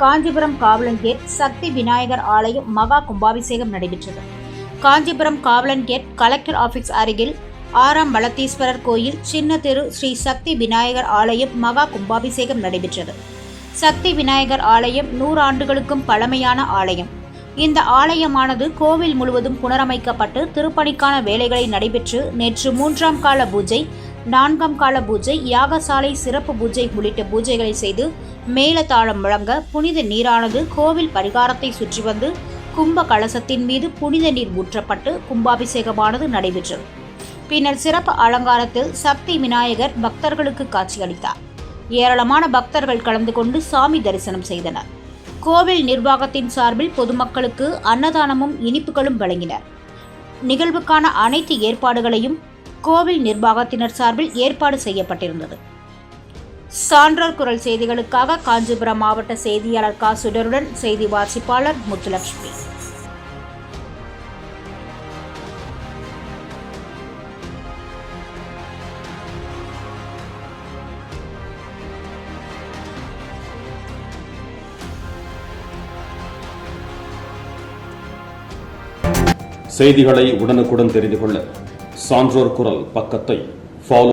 காஞ்சிபுரம் காவலன் கேட் சக்தி விநாயகர் ஆலயம் மகா கும்பாபிஷேகம் நடைபெற்றது. காஞ்சிபுரம் காவலன் கேட் கலெக்டர் ஆபீஸ் அருகில் ஆறாம் வளத்தீஸ்வரர் கோயில் சின்ன தெரு ஸ்ரீ சக்தி விநாயகர் ஆலயம் மகா கும்பாபிஷேகம் நடைபெற்றது. சக்தி விநாயகர் ஆலயம் நூறு ஆண்டுகளுக்கும் பழமையான ஆலயம். இந்த ஆலயமானது கோவில் முழுவதும் புனரமைக்கப்பட்டு திருப்பணிக்கான வேலைகளை நடைபெற்று நேற்று மூன்றாம் கால பூஜை நான்காம் கால பூஜை யாகசாலை சிறப்பு பூஜை உள்ளிட்ட பூஜைகளை செய்து மேலதாளம் வழங்க புனித நீரானது கோவில் பரிகாரத்தை சுற்றி வந்து கும்ப கலசத்தின் மீது புனித நீர் ஊற்றப்பட்டு கும்பாபிஷேகமானது நடைபெற்றது. பின்னர் சிறப்பு அலங்காரத்தில் சக்தி விநாயகர் பக்தர்களுக்கு காட்சியளித்தார். ஏராளமான பக்தர்கள் கலந்து கொண்டு சாமி தரிசனம் செய்தனர். கோவில் நிர்வாகத்தின் சார்பில் பொதுமக்களுக்கு அன்னதானமும் இனிப்புகளும் வழங்கினர். நிகழ்வுக்கான அனைத்து ஏற்பாடுகளையும் கோவில் நிர்வாகத்தினர் சார்பில் ஏற்பாடு செய்யப்பட்டிருந்தது. சான்றோர் குரல் செய்திகளுக்காக காஞ்சிபுரம் மாவட்ட செய்தியாளர் காசுடருடன் செய்தி வாசிப்பாளர் முத்துலட்சுமி. செய்திகளை உடனுக்குடன் தெரிந்து கொள்ள சான்றோர் குரல் பக்கத்தை ஃபாலோ